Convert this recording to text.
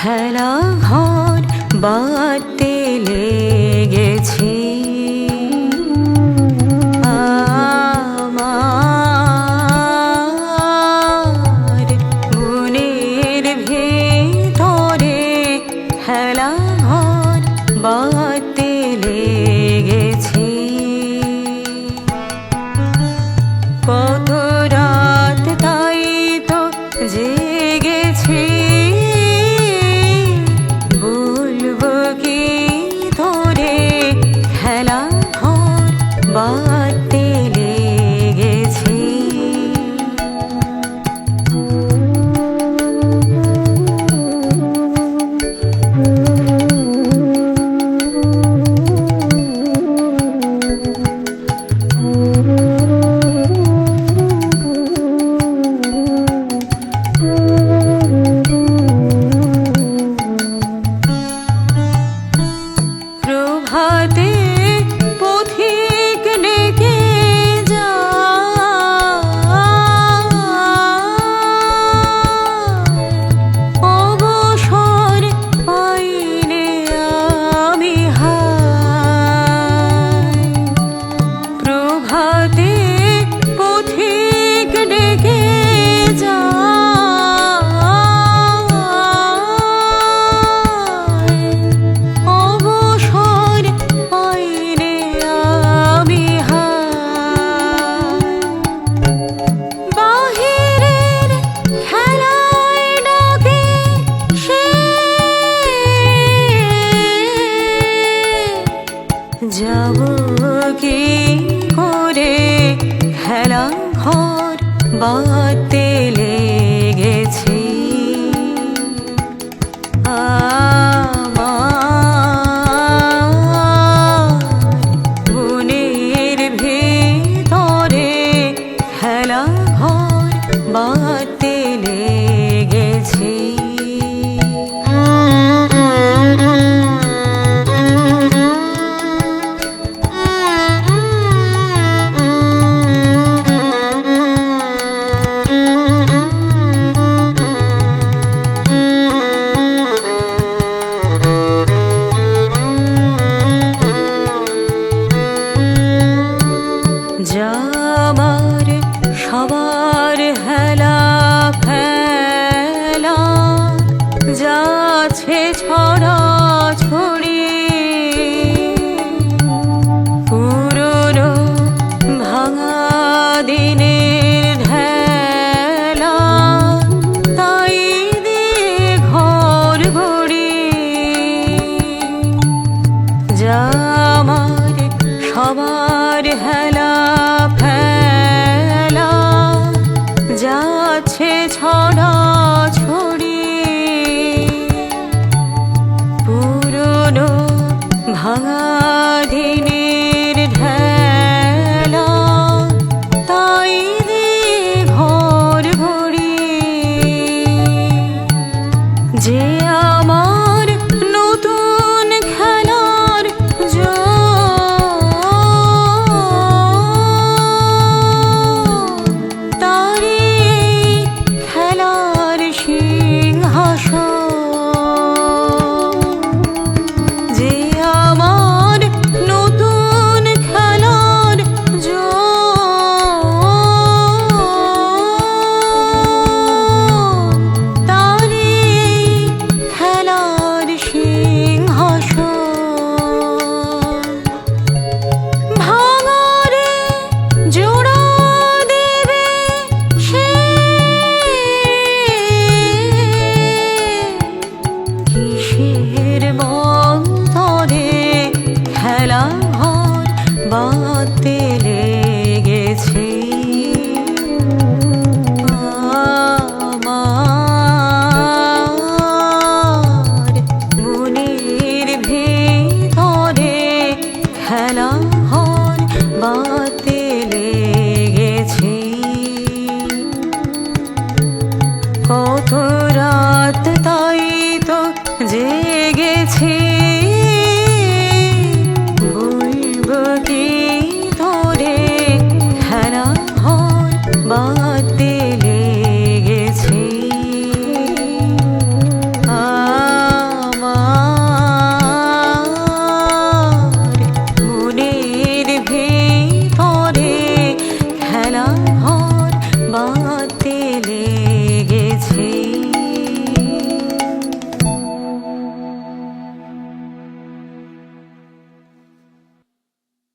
খেলা ঘর বা যাব কি করে খেলা ঘর বাড়তে লেগেছে। মনের ভেতরে খেলা ঘর বাড়তে তার হেলা ফেলা যাচ্ছে ছড়া ছড়ি। পুরনো ভাঙা দিনের ঢেলা, তাই দি ঘর ভরি জামার সবার হ্যাঁ